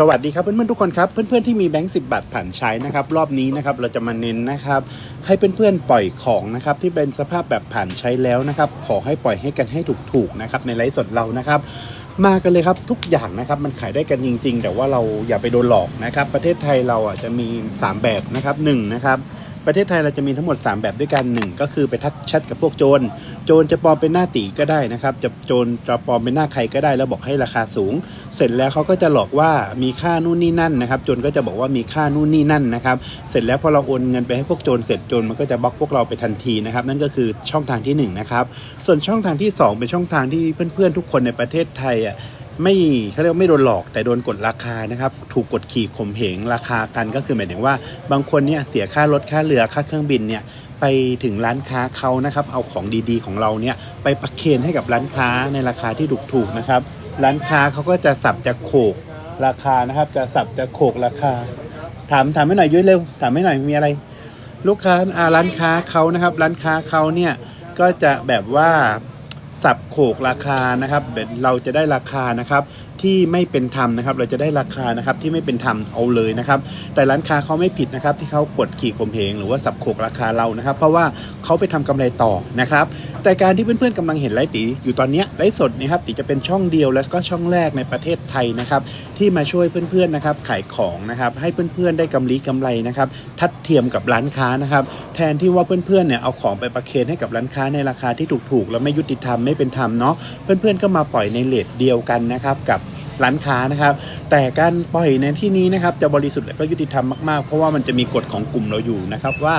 สวัสดีครับเพื่อนๆทุกคนครับเพื่อนๆที่มีแบงค์สิบาทผ่านใช้นะครับรอบนี้นะครับเราจะมาเน้นนะครับให้เพื่อนๆปล่อยของนะครับที่เป็นสภาพแบบผ่านใช้แล้วนะครับขอให้ปล่อยให้กันให้ถูกๆนะครับในไลฟ์สดเรานะครับมากันเลยครับทุกอย่างนะครับมันขายได้กันจริง ๆ แต่ว่าเราอย่าไปโดนหลอกนะครับประเทศไทยเราอะจะมี 3 แบบนะครับหนึ่งนะครับ ประเทศไทยเราจะมีทั้งหมด 3 แบบด้วยกันหนึ่งก็คือไปทักแชทกับพวกโจร โจรจะปลอมเป็นหน้าตีก็ได้นะครับ จะโจรจะปลอมเป็นหน้าใครก็ได้แล้วบอกให้ราคาสูง เสร็จแล้วเขาก็จะหลอกว่ามีค่านู่นนี่นั่นนะครับ โจรก็จะบอกว่ามีค่านู่นนี่นั่นนะครับ เสร็จแล้วพอเราโอนเงินไปให้พวกโจรเสร็จโจรมันก็จะบล็อกพวกเราไปทันทีนะครับ นั่นก็คือช่องทางที่หนึ่งนะครับ ส่วนช่องทางที่สองเป็นช่องทางที่เพื่อนๆทุกคนในประเทศไทยอะ ไม่เขาเรียกว่าไม่โดนหลอกแต่โดนกดราคานะครับ ถูกกดขี่ข่มเหงราคากันก็คือหมายถึงว่า บางคนเนี่ยเสียค่ารถค่าเรือค่าเครื่องบินเนี่ยไปถึงร้านค้าเขานะครับ เอาของดีๆ ของเราเนี่ยไปประเคนให้กับร้านค้าในราคาที่ถูกๆนะครับ ร้านค้าเขาก็จะสับจะโขกราคานะครับ จะสับจะโขกราคา ถามถามให้หน่อยยุ้ยเร็วถามให้หน่อยมีอะไร ลูกค้าร้านค้าเขานะครับ ร้านค้าเขาเนี่ยก็จะแบบว่า สับโขกราคานะครับเราจะได้ราคานะครับที่ไม่เป็นธรรมนะครับ เราจะได้ราคานะครับที่ไม่เป็นธรรมเอาเลยนะครับ แต่ร้านค้าเขาไม่ผิดนะครับ ที่เขากดขี่ข่มเหงหรือว่าสับโขกราคาเรานะครับ เพราะว่าเขาไปทำกำไรต่อนะครับแต่การที่เพื่อนๆกำลังเห็นไลฟ์ตีอยู่ตอนนี้ไลฟ์สดนะครับตีจะเป็นช่องเดียวแล้วก็ช่องแรกในประเทศไทยนะครับที่มาช่วยเพื่อนๆนะครับขายของนะครับให้เพื่อนๆได้กำไรกำไรนะครับทัดเทียมกับร้านค้านะครับแทนที่ว่าเพื่อนๆเนี่ยเอาของไปประเคนให้กับร้านค้าในราคาที่ถูกๆแล้วไม่ยุติธรรมไม่เป็นธรรมเนาะเพื่อนๆก็มาปล่อยในเลทเดียวกันนะครับกับร้านค้านะครับ แต่การปล่อยในที่นี้นะครับจะบริสุทธิ์และก็ยุติธรรมมากๆ เพราะว่ามันจะมีกฎของกลุ่มเราอยู่นะครับว่า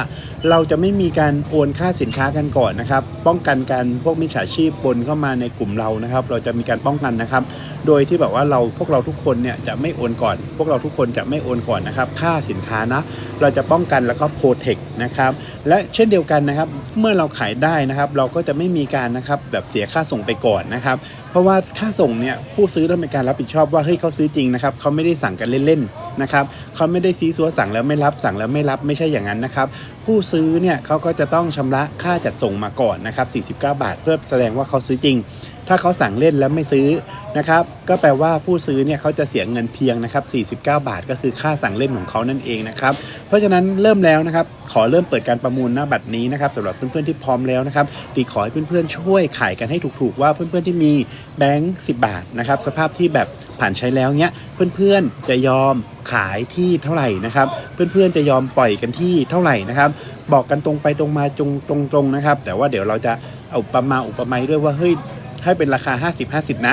เราจะไม่มีการโอนค่าสินค้ากันก่อนนะครับ ป้องกันการพวกมิจฉาชีพปนเข้ามาในกลุ่มเรานะครับ เราจะมีการป้องกันนะครับ โดยที่แบบว่าเราพวกเราทุกคนเนี่ยจะไม่โอนก่อน พวกเราทุกคนจะไม่โอนก่อนนะครับ ค่าสินค้านะเราจะป้องกันแล้วก็โปรเทคนะครับและเช่นเดียวกันนะครับ เมื่อเราขายได้นะครับ เราก็จะไม่มีการนะครับแบบเสียค่าส่งไปก่อนนะครับ เพราะว่าค่าส่งเนี่ยผู้ซื้อต้องเป็นการรับผิดชอบว่าเฮ้ยเขาซื้อจริงนะครับเขาไม่ได้สั่งกันเล่นๆนะครับเขาไม่ได้ซีซัวสั่งแล้วไม่รับสั่งแล้วไม่รับไม่ใช่อย่างนั้นนะครับผู้ซื้อเนี่ยเขาก็จะต้องชำระค่าจัดส่งมาก่อนนะครับ49 บาท เพื่อแสดงว่าเขาซื้อจริง ถ้าเขาสั่งเล่นแล้วไม่ซื้อนะครับก็แปลว่าผู้ซื้อเนี่ยเขาจะเสียเงินเพียงนะครับ49 บาท ก็คือค่าสั่งเล่นของเขานั่นเองนะครับเพราะฉะนั้นเริ่มแล้วนะครับขอเริ่มเปิดการประมูลหน้าบัตรนี้นะครับสำหรับเพื่อนๆที่พร้อมแล้วนะครับดีขอให้เพื่อนๆช่วยขายกันให้ถูกๆ ว่าเพื่อนๆที่มีแบงค์10 บาทนะครับสภาพที่แบบผ่านใช้แล้วเนี้ยเพื่อนๆจะยอมขายที่เท่าไหร่นะครับ เพื่อนๆจะยอมปล่อยกันที่เท่าไหร่นะครับ บอกกันตรงไปตรงมาจงตรงๆนะครับ แต่ว่าเดี๋ยวเราจะเอาอุปมาอุปไมยด้วยว่าเฮ้ย ให้เป็นราคา 50-50 นะ